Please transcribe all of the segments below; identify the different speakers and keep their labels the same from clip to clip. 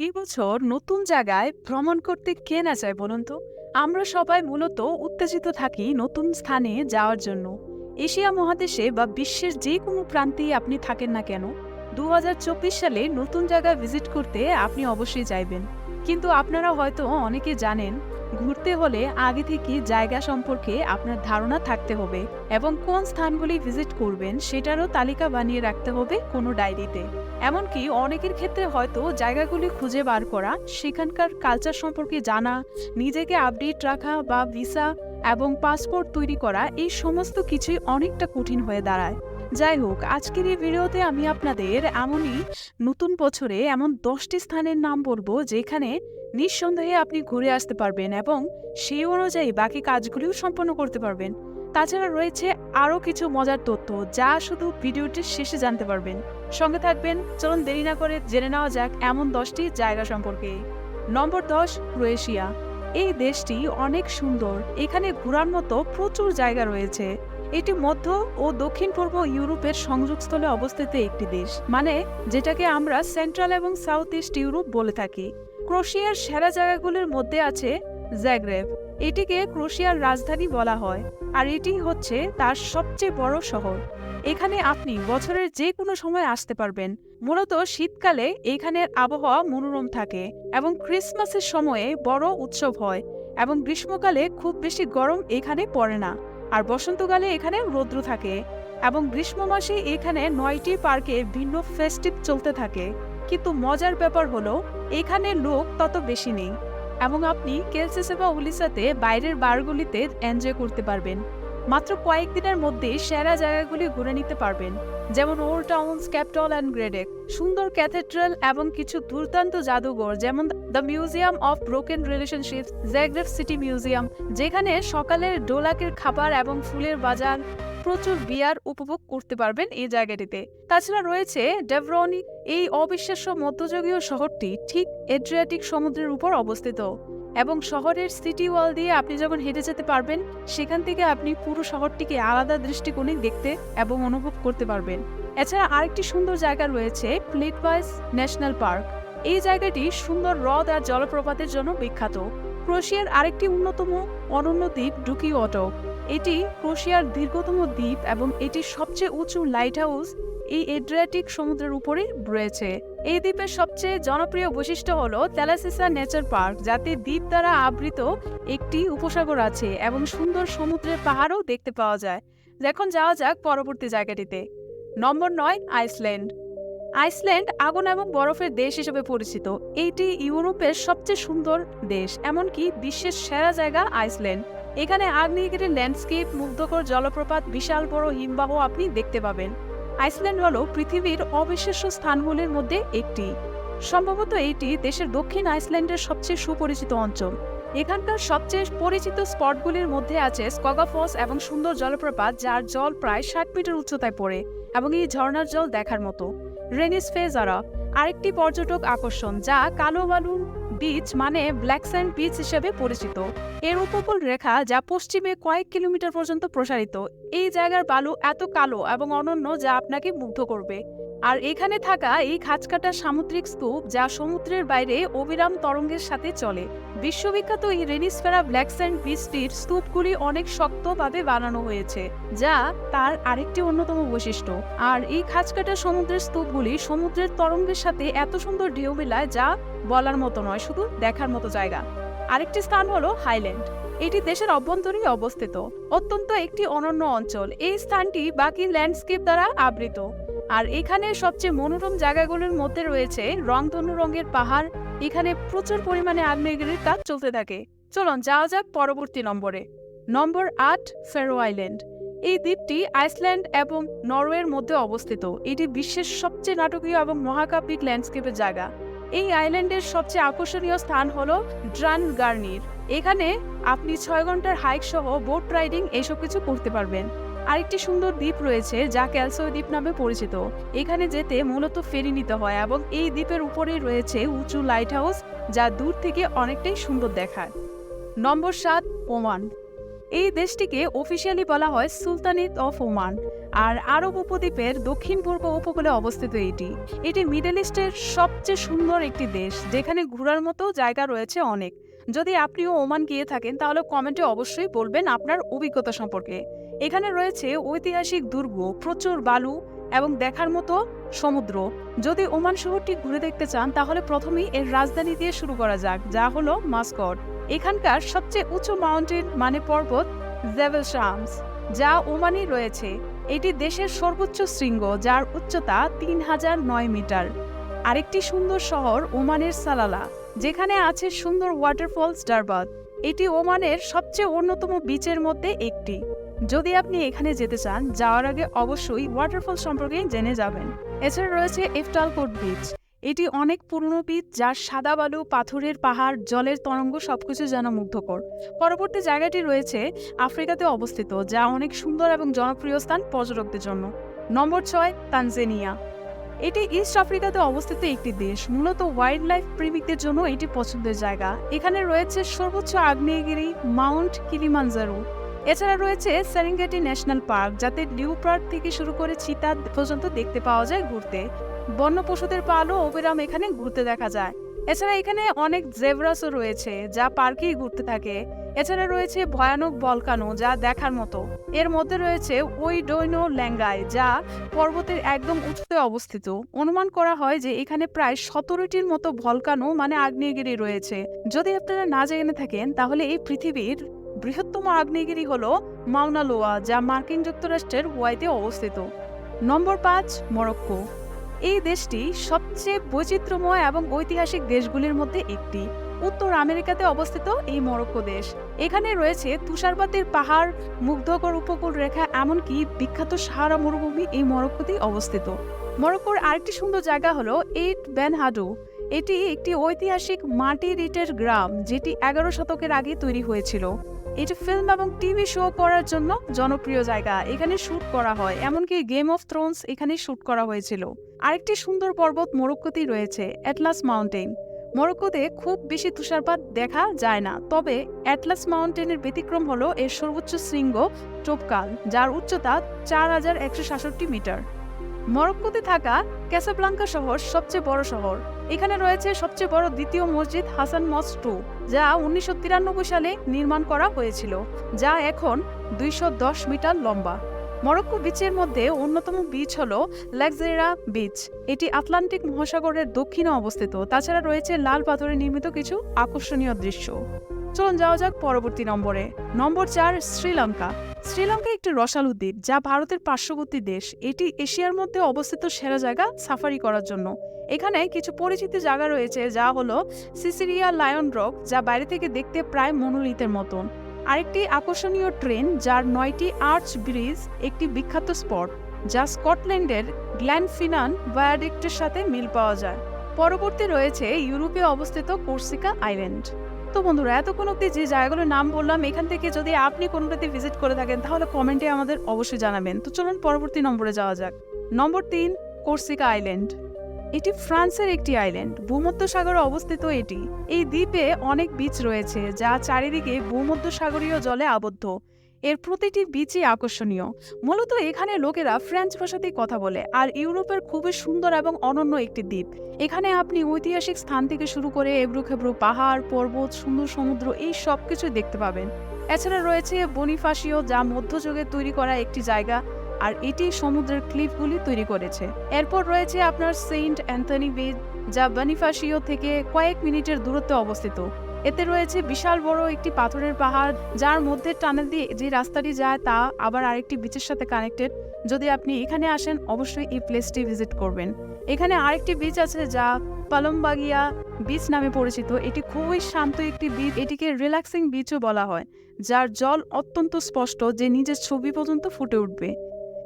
Speaker 1: এই বছর নতুন জায়গায় ভ্রমণ করতে কে না চায় বলুন তো? আমরা সবাই মূলত উত্তেজিত থাকি নতুন স্থানে যাওয়ার জন্য। এশিয়া মহাদেশে বা বিশ্বের যে কোনো প্রান্তেই আপনি থাকেন না কেন দু হাজার চব্বিশ সালে নতুন জায়গা ভিজিট করতে আপনি অবশ্যই চাইবেন। কিন্তু আপনারা হয়তো অনেকে জানেন ঘুরতে হলে আগে থেকে জায়গা সম্পর্কে আপনার ধারণা থাকতে হবে এবং কোন স্থানগুলি ভিজিট করবেন সেটারও তালিকা বানিয়ে রাখতে হবে কোনো ডায়েরিতে। এমনকি অনেকের ক্ষেত্রে হয়তো জায়গাগুলি খুঁজে বার করা, সেখানকার কালচার সম্পর্কে জানা, নিজেকে আপডেট রাখা বা ভিসা এবং পাসপোর্ট তৈরি করা, এই সমস্ত কিছুই অনেকটা কঠিন হয়ে দাঁড়ায়। যাই হোক, আজকের এই ভিডিওতে আমি আপনাদের এমনই নতুন বছরে এমন দশটি স্থানের নাম বলব যেখানে নিঃসন্দেহে আপনি ঘুরে আসতে পারবেন এবং সেই অনুযায়ী বাকি কাজগুলিও সম্পন্ন করতে পারবেন। তাছাড়া রয়েছে আরও কিছু মজার তথ্য যা শুধু ভিডিওটির শেষে জানতে পারবেন। সঙ্গে থাকবেন, চলুন দেরি না করে জেনে নেওয়া যাক এমন দশটি জায়গা সম্পর্কে। নম্বর দশ, ক্রোয়েশিয়া। এই দেশটি অনেক সুন্দর। এখানে ঘোরার মতো প্রচুর জায়গা রয়েছে। এটি মধ্য ও দক্ষিণ পূর্ব ইউরোপের সংযোগস্থলে অবস্থিত একটি দেশ মানে যেটাকে আমরা সেন্ট্রাল এবং সাউথ ইস্ট ইউরোপ বলে থাকি। ক্রোশিয়ার সেরা জায়গাগুলির মধ্যে আছে জ্যাগ্রেব। এটিকে ক্রোশিয়ার রাজধানী বলা হয়, আর এটি হচ্ছে তার সবচেয়ে বড় শহর। এখানে আপনি বছরের যে কোনো সময় আসতে পারবেন। মূলত শীতকালে এখানের আবহাওয়া মনোরম থাকে এবং ক্রিসমাসের সময়ে বড় উৎসব হয় এবং গ্রীষ্মকালে খুব বেশি গরম এখানে পড়ে না। আর বসন্তকালে এখানে রৌদ্র থাকে এবং গ্রীষ্ম মাসে এখানে নয়টি পার্কে ভিন্ন ফেস্টিভ চলতে থাকে। কিন্তু মজার ব্যাপার হলো, এখানে লোক তত বেশি নেই এবং আপনি কেলসেসে বা উলিসাতে বাইরের বারগুলিতে এনজয় করতে পারবেন। মাত্র কয়েকদিনের মধ্যে সেরা জায়গাগুলি ঘুরে নিতে পারবেন, যেমন old towns, Kaptol and Gradec, সুন্দর ক্যাথেড্রাল এবং কিছু দুর্দান্ত জাদুঘর, যেমন the museum of broken relationship Zagreb city museum, যেখানে সকালের ডোলাকের খাবার এবং ফুলের বাজার প্রচুর বিয়ার উপভোগ করতে পারবেন এই জায়গাটিতে। তাছাড়া রয়েছে ডেভরনি, এই অবিশ্বাস্য মধ্যযুগীয় শহরটি ঠিক এড্রিয়াটিক সমুদ্রের উপর অবস্থিত। এবং শহরের সিটি ওয়াল দিয়ে আপনি যখন হেঁটে যেতে পারবেন, সেখান থেকে আপনি পুরো শহরটিকে আলাদা দৃষ্টিকোণে দেখতে এবং অনুভব করতে পারবেন। এছাড়া আরেকটি সুন্দর জায়গা রয়েছে প্লেটওয়াইস ন্যাশনাল পার্ক এই জায়গাটি সুন্দর হ্রদ আর জলপ্রপাতের জন্য বিখ্যাত। ক্রোশিয়ার আরেকটি অন্যতম অনন্য দ্বীপ ডুকি অটো এটি ক্রোশিয়ার দীর্ঘতম দ্বীপ এবং এটি সবচেয়ে উঁচু লাইট হাউস এই এড্রিয়াটিক সমুদ্রের উপরে রয়েছে। এই দ্বীপের সবচেয়ে জনপ্রিয় বৈশিষ্ট্য হল তেলাসিসা নেচার পার্ক যাতে দ্বীপ দ্বারা আবৃত একটি উপসাগর আছে এবং সুন্দর সমুদ্রের পাহাড়ও দেখতে পাওয়া যায়। এখন যাওয়া যাক পরবর্তী জায়গাটিতে। নম্বর নয় আইসল্যান্ড আইসল্যান্ড আগুন এবং বরফের দেশ হিসেবে পরিচিত। এইটি ইউরোপের সবচেয়ে সুন্দর দেশ, এমনকি বিশ্বের সেরা জায়গা আইসল্যান্ড এখানে আগ্নেয়গিরির ল্যান্ডস্কেপ মুগ্ধকর জলপ্রপাত, বিশাল বড় হিমবাহ আপনি দেখতে পাবেন। আইসল্যান্ড হল পৃথিবীর অবিশ্বাস্য স্থানগুলির মধ্যে একটি। সম্ভবত এটি দেশের দক্ষিণ আইসল্যান্ডের সবচেয়ে সুপরিচিত অঞ্চল। এখানকার সবচেয়ে পরিচিত স্পটগুলির মধ্যে আছে স্কগাফস এবং সুন্দর জলপ্রপাত, যার জল প্রায় ষাট মিটার উচ্চতায় পড়ে এবং এই ঝর্ণার জল দেখার মতো। রেনিস ফেজারা, আরেকটি পর্যটক আকর্ষণ, যা কালো বালুর বিচ মানে ব্ল্যাক স্যান্ড বিচ হিসেবে পরিচিত। এর উপকূল রেখা যা পশ্চিমে কয়েক কিলোমিটার পর্যন্ত প্রসারিত। এই জায়গার বালু এত কালো এবং অনন্য যা আপনাকে মুগ্ধ করবে। আর এখানে থাকা এই খাঁচকাটা সামুদ্রিক স্তূপ যা সমুদ্রের বাইরে অবিরাম তরঙ্গের সাথে চলে। বিশ্ববিখ্যাত এই রেনিসফেরা ব্ল্যাক স্যান্ড বিচটির স্তূপগুলি অনেক শক্তভাবে বানানো হয়েছে, যা তার আরেকটি অন্যতম বৈশিষ্ট্য। আর এই খাঁচকাটা সমুদ্রের স্তূপগুলি সমুদ্রের তরঙ্গের সাথে এত সুন্দর ঢেউ মেলায় যা বলার মতো নয়, শুধু দেখার মতো জায়গা। আরেকটি স্থান হলো হাইল্যান্ড। এটি দেশের অভ্যন্তরেই অবস্থিত। অত্যন্ত একটি অনন্য অঞ্চল। এই স্থানটি বাকি ল্যান্ডস্কেপ দ্বারা আবৃত। আর এখানে সবচেয়ে মনোরম জায়গাগুলোর মধ্যে রয়েছে রংধনু রঙের পাহাড়। এখানে প্রচুর পরিমাণে আগ্নেয়গিরির কাজ চলতে থাকে। চলুন যাওয়া যাক পরবর্তী নম্বরে। নম্বর আট, ফেরো আইল্যান্ড। এই দ্বীপটি আইসল্যান্ড এবং নরওয়ের মধ্যে অবস্থিত। এটি বিশ্বের সবচেয়ে নাটকীয় এবং মহাকাব্যিক ল্যান্ডস্কেপের জায়গা। এই আইল্যান্ডের সবচেয়ে আকর্ষণীয় স্থান হল ড্রান গার্নির। এখানে আপনি ছয় ঘণ্টার হাইক সহ বোট রাইডিং এসব কিছু করতে পারবেন। আরেকটি সুন্দর দ্বীপ রয়েছে যা ক্যালসো দ্বীপ নামে পরিচিত। এখানে যেতে মূলত ফেরি নিতে হয় এবং এই দ্বীপের উপরেই রয়েছে উঁচু লাইট হাউস যা দূর থেকে অনেকটাই সুন্দর দেখায়। নম্বর সাত, ওমান। এই দেশটিকে অফিসিয়ালি বলা হয় সুলতানেট অফ ওমান আর আরব উপদ্বীপের দক্ষিণ পূর্ব উপকূলে অবস্থিত এটি। এটি মিডল ইস্টের সবচেয়ে সুন্দর একটি দেশ যেখানে ঘোরার মতো জায়গা রয়েছে অনেক। যদি আপনিও ওমান গিয়ে থাকেন, তাহলে কমেন্টে অবশ্যই বলবেন আপনার অভিজ্ঞতা সম্পর্কে। এখানে রয়েছে ঐতিহাসিক দুর্গ, প্রচুর বালু এবং দেখার মতো সমুদ্র। যদি ওমান শহরটি ঘুরে দেখতে চান, তাহলে প্রথমেই এর রাজধানী দিয়ে শুরু করা যাক, যা হলো মাস্কট। এখানকার সবচেয়ে উঁচু মাউন্টেন মানে পর্বত জেবেল শামস, যা ওমানে রয়েছে। এটি দেশের সর্বোচ্চ শৃঙ্গ, যার উচ্চতা তিন হাজার নয় মিটার। আরেকটি সুন্দর শহর ওমানের সালালা। যেখানে আছে সুন্দর ওয়াটারফলস ডারবাদ। এটি ওমানের সবচেয়ে অন্যতম বিচের মধ্যে একটি। যদি আপনি এখানে যেতে চান, যাওয়ার আগে অবশ্যই ওয়াটারফল সম্পর্কে জেনে যাবেন। এছাড়া রয়েছে ইফটালকোট বিচ এটি অনেক পুরনো বিচ যার সাদা বালু, পাথরের পাহাড়, জলের তরঙ্গ সবকিছু যেন মুগ্ধকর। পরবর্তী জায়গাটি রয়েছে আফ্রিকাতে অবস্থিত, যা অনেক সুন্দর এবং জনপ্রিয় স্থান পর্যটকদের জন্য। নম্বর ছয়, তানজেনিয়া। এটি ইস্ট আফ্রিকাতে অবস্থিত একটি দেশ। মূলত ওয়াইল্ড লাইফ প্রেমিকদের জন্য এটি পছন্দের জায়গা। এখানে রয়েছে সর্বোচ্চ আগ্নেয়গিরি মাউন্ট কিলিমানজারো এছাড়া রয়েছে সেরেঙ্গেটি ন্যাশনাল পার্ক যাতে লিওপার্ড থেকে শুরু করে চিতা পর্যন্ত দেখতে পাওয়া যায় ঘুরতে। বন্য পশুদের পালও অবিরাম এখানে ঘুরতে দেখা যায়। এছাড়া এখানে অনেক জেব্রাসও রয়েছে যা পার্কেই ঘুরতে থাকে। এছাড়া রয়েছে ভয়ানক বলকানো যা দেখার মতো। এর মধ্যে রয়েছে ওই ডৈনো ল্যাঙ্গায় যা পর্বতের একদম উঁচুতে অবস্থিত। অনুমান করা হয় যে এখানে প্রায় সতেরোটির মতো ভলকানো মানে আগ্নেয়গিরি রয়েছে। যদি আপনারা না জেনে থাকেন, তাহলে এই পৃথিবীর বৃহত্তম আগ্নেয়গিরি হল মাউনালোয়া যা মার্কিন যুক্তরাষ্ট্রের ওয়াইতে অবস্থিত। নম্বর পাঁচ, মরক্কো। এই দেশটি সবচেয়ে বৈচিত্র্যময় এবং ঐতিহাসিক দেশগুলির মধ্যে একটি। উত্তর আমেরিকাতে অবস্থিত এই মরক্কো দেশ। এখানে রয়েছে তুষারপাতের পাহাড়, মুগ্ধকর উপকূল রেখা, এমনকি বিখ্যাত সাহারা মরুভূমি এই মরক্কোতেই অবস্থিত। মরক্কোর আরেকটি সুন্দর জায়গা হলো এইট বেনহাডু। এটি একটি ঐতিহাসিক মাটির ইটের গ্রাম, যেটি এগারো শতকের আগে তৈরি হয়েছিল। এটি ফিল্ম এবং টিভি শো করার জন্য জনপ্রিয় জায়গা। এখানে শ্যুট করা হয়, এমনকি গেম অফ থ্রোনস এখানে শুট করা হয়েছিল। আরেকটি সুন্দর পর্বত মরক্কোতেই রয়েছে অ্যাটলাস মাউন্টেন মরক্কোতে খুব বেশি তুষারপাত দেখা যায় না, তবে অ্যাটলাস মাউন্টেনের ব্যতিক্রম হলো এর সর্বোচ্চ শৃঙ্গ টোপকাল, যার উচ্চতা চার হাজার একশো সাতষট্টি মিটার। মরক্কোতে থাকা ক্যাসাব্লাঙ্কা শহর সবচেয়ে বড় শহর। এখানে রয়েছে সবচেয়ে বড় দ্বিতীয় মসজিদ হাসান মস টু, যা উনিশশো তিরানব্বই সালে নির্মাণ করা হয়েছিল, যা এখন দুইশো দশ মিটার লম্বা। মরক্কো বিচের মধ্যে অন্যতম বিচ হল ল্যাকজেরা বিচ এটি আটলান্টিক মহাসাগরের দক্ষিণে অবস্থিত। তাছাড়া রয়েছে লাল পাথরে নির্মিত কিছু আকর্ষণীয় দৃশ্য। চলুন যাওয়া যাক পরবর্তী নম্বরে। নম্বর চার, শ্রীলঙ্কা। শ্রীলঙ্কা একটি রসালু দ্বীপ যা ভারতের পার্শ্ববর্তী দেশ। এটি এশিয়ার মধ্যে অবস্থিত সেরা জায়গা সাফারি করার জন্য। এখানে কিছু পরিচিত জায়গা রয়েছে যা হলো সিসিরিয়া লায়ন রক, যা বাইরে থেকে দেখতে প্রায় মনোলিতের মতন। আরেকটি আকর্ষণীয় ট্রেন যার নয়টি আর্চ ব্রিজ, একটি বিখ্যাত স্পট, যা স্কটল্যান্ডের গ্ল্যান্ডফিনান ভায়াডিক্টের সাথে মিল পাওয়া যায়। পরবর্তী রয়েছে ইউরোপে অবস্থিত কোর্সিকা আইল্যান্ড। তো বন্ধুরা, এতক্ষণ অব্দি যে জায়গাগুলোর নাম বললাম, এখান থেকে যদি আপনি কোনোটাতে ভিজিট করে থাকেন, তাহলে কমেন্টে আমাদের অবশ্যই জানাবেন। তো চলুন পরবর্তী নম্বরে যাওয়া যাক। নম্বর তিন কোর্সিকা আইল্যান্ড এটি ফ্রান্সের একটি আইল্যান্ড ভূমধ্যসাগরে অবস্থিত এটি। এই দ্বীপে অনেক বিচ রয়েছে, যা চারিদিকে ভূমধ্যসাগরীয় জলে আবদ্ধ। এর প্রতিটি বিচই আকর্ষণীয়। মূলত এখানে লোকেরা ফ্রেঞ্চ ভাষাতেই কথা বলে, আর ইউরোপের খুবই সুন্দর এবং অনন্য একটি দ্বীপ। এখানে আপনি ঐতিহাসিক স্থান থেকে শুরু করে এবড়ো খেবড়ো পাহাড়, পর্বত, সুন্দর সমুদ্র, এই সব কিছু দেখতে পাবেন। এছাড়া রয়েছে বনিফাসীয় যা মধ্যযুগে তৈরি করা একটি জায়গা, আর এটি সমুদ্রের ক্লিফগুলি তৈরি করেছে। এরপর রয়েছে আপনার সেন্ট অ্যান্থনি বিচ যা বনিফাসিও থেকে কয়েক মিনিটের দূরত্বে অবস্থিত। এতে রয়েছে বিশাল বড় একটি পাথরের পাহাড়, যার মধ্যে টানেল দিয়ে যে রাস্তাটি যায় তা আবার আরেকটি বিচের সাথে কানেক্টেড যদি আপনি এখানে আসেন, অবশ্যই এই প্লেসটি ভিজিট করবেন। এখানে আরেকটি বিচ আছে যা পালমবাগিয়া বিচ নামে পরিচিত। এটি খুবই শান্ত একটি বিচ এটিকে রিল্যাক্সিং বিচও বলা হয়, যার জল অত্যন্ত স্পষ্ট, যে নিজের ছবি পর্যন্ত ফুটে উঠবে।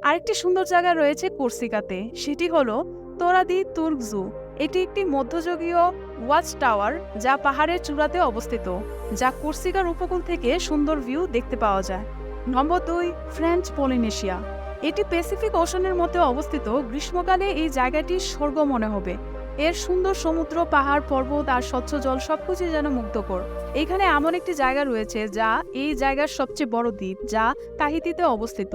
Speaker 1: আরেকটি সুন্দর জায়গা রয়েছে কোর্সিকাতে, সেটি হলো তোরাদি তুর্ক জু এটি একটি মধ্যযুগীয় ওয়াচ টাওয়ার যা পাহাড়ের চূড়াতে অবস্থিত, যা কোর্সিকার উপকূল থেকে সুন্দর ভিউ দেখতে পাওয়া যায়। নম্বর দুই, ফ্রেঞ্চ পলিনেশিয়া। এটি প্যাসিফিক ওশনের মধ্যে অবস্থিত, গ্রীষ্মকালে এই জায়গাটি স্বর্গ মনে হবে। এর সুন্দর সমুদ্র, পাহাড়, পর্বত আর স্বচ্ছ জল সবকিছু যেন মুগ্ধকর। এখানে এমন একটি জায়গা রয়েছে যা এই জায়গার সবচেয়ে বড় দ্বীপ, যা তাহিতিতে অবস্থিত।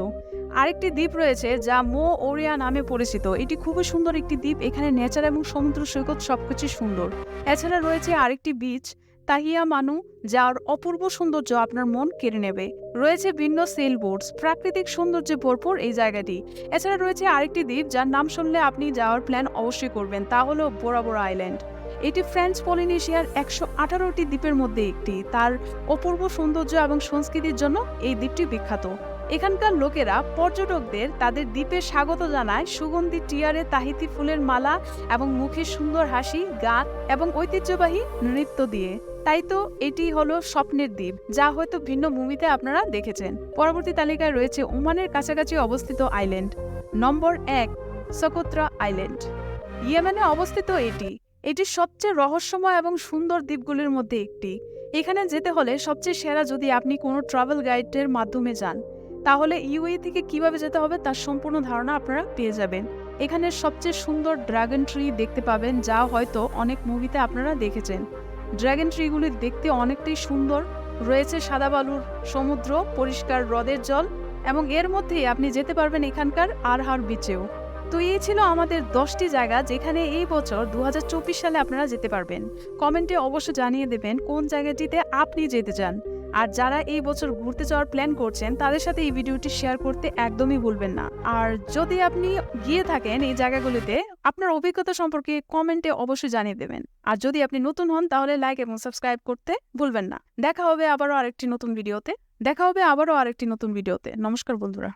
Speaker 1: আরেকটি দ্বীপ রয়েছে যা মো ওরিয়া নামে পরিচিত। এটি খুবই সুন্দর একটি দ্বীপ। এখানে নেচার এবং সমুদ্র সৈকত সবকিছু সুন্দর। এছাড়া রয়েছে আরেকটি বিচ তাহিয়া মানু, যার অপূর্ব সৌন্দর্য আপনার মন কেড়ে নেবে। রয়েছে ভিন্ন সেল বোর্ডস প্রাকৃতিক সৌন্দর্যে ভরপুর এই জায়গাটি। এছাড়া রয়েছে আরেকটি দ্বীপ, যার নাম শুনলে আপনি যাওয়ার প্ল্যান অবশ্যই করবেন, তা হলো বোরা বোরা আইল্যান্ড এটি ফ্রেঞ্চ পলিনেশিয়ার একশো আঠারোটি দ্বীপের মধ্যে একটি। তার অপূর্ব সৌন্দর্য এবং সংস্কৃতির জন্য এই দ্বীপটি বিখ্যাত। এখানকার লোকেরা, পর্যটকদের তাদের দ্বীপে স্বাগত জানায় সুগন্ধি টিয়ারে তাহিতি ফুলের মালা এবং মুখে সুন্দর হাসি, গান এবং ঐতিহ্যবাহী নৃত্য দিয়ে। তাই তো এটি হলো স্বপ্নের দ্বীপ, যা হয়তো ভিন্ন মুভিতে আপনারা দেখেছেন। পরবর্তী তালিকায় রয়েছে ওমানের কাছাকাছি অবস্থিত আইল্যান্ড, নম্বর এক, সকোত্রা আইল্যান্ড। ইয়েমেনে অবস্থিত এটি এটি সবচেয়ে রহস্যময় এবং সুন্দর দ্বীপগুলির মধ্যে একটি। এখানে যেতে হলে সবচেয়ে সেরা যদি আপনি কোনো ট্রাভেল গাইডের মাধ্যমে যান, তাহলে ইউএই থেকে কীভাবে যেতে হবে তার সম্পূর্ণ ধারণা আপনারা পেয়ে যাবেন। এখানে সবচেয়ে সুন্দর ড্রাগন ট্রি দেখতে পাবেন, যা হয়তো অনেক মুভিতে আপনারা দেখেছেন। ড্রাগন ট্রিগুলি দেখতে অনেকটাই সুন্দর। রয়েছে সাদা বালুর সমুদ্র, পরিষ্কার হ্রদের জল এবং এর মধ্যেই আপনি যেতে পারবেন এখানকার আরহার বিচেও। তো এই ছিল আমাদের দশটি জায়গা যেখানে এই বছর দু হাজার চব্বিশ সালে আপনারা যেতে পারবেন। কমেন্টে অবশ্য জানিয়ে দেবেন কোন জায়গাটিতে আপনি যেতে চান। আর যারা এই বছর ঘুরতে যাওয়ার প্ল্যান করছেন, তাদের সাথে এই ভিডিওটি শেয়ার করতে একদমই ভুলবেন না। আর যদি আপনি গিয়ে থাকেন এই জায়গাগুলিতে, আপনার অভিজ্ঞতা সম্পর্কে কমেন্টে অবশ্যই জানিয়ে দেবেন। আর যদি আপনি নতুন হন, তাহলে লাইক এবং সাবস্ক্রাইব করতে ভুলবেন না। দেখা হবে আবারও আরেকটি নতুন ভিডিওতে দেখা হবে আবারও আরেকটি নতুন ভিডিওতে নমস্কার বন্ধুরা।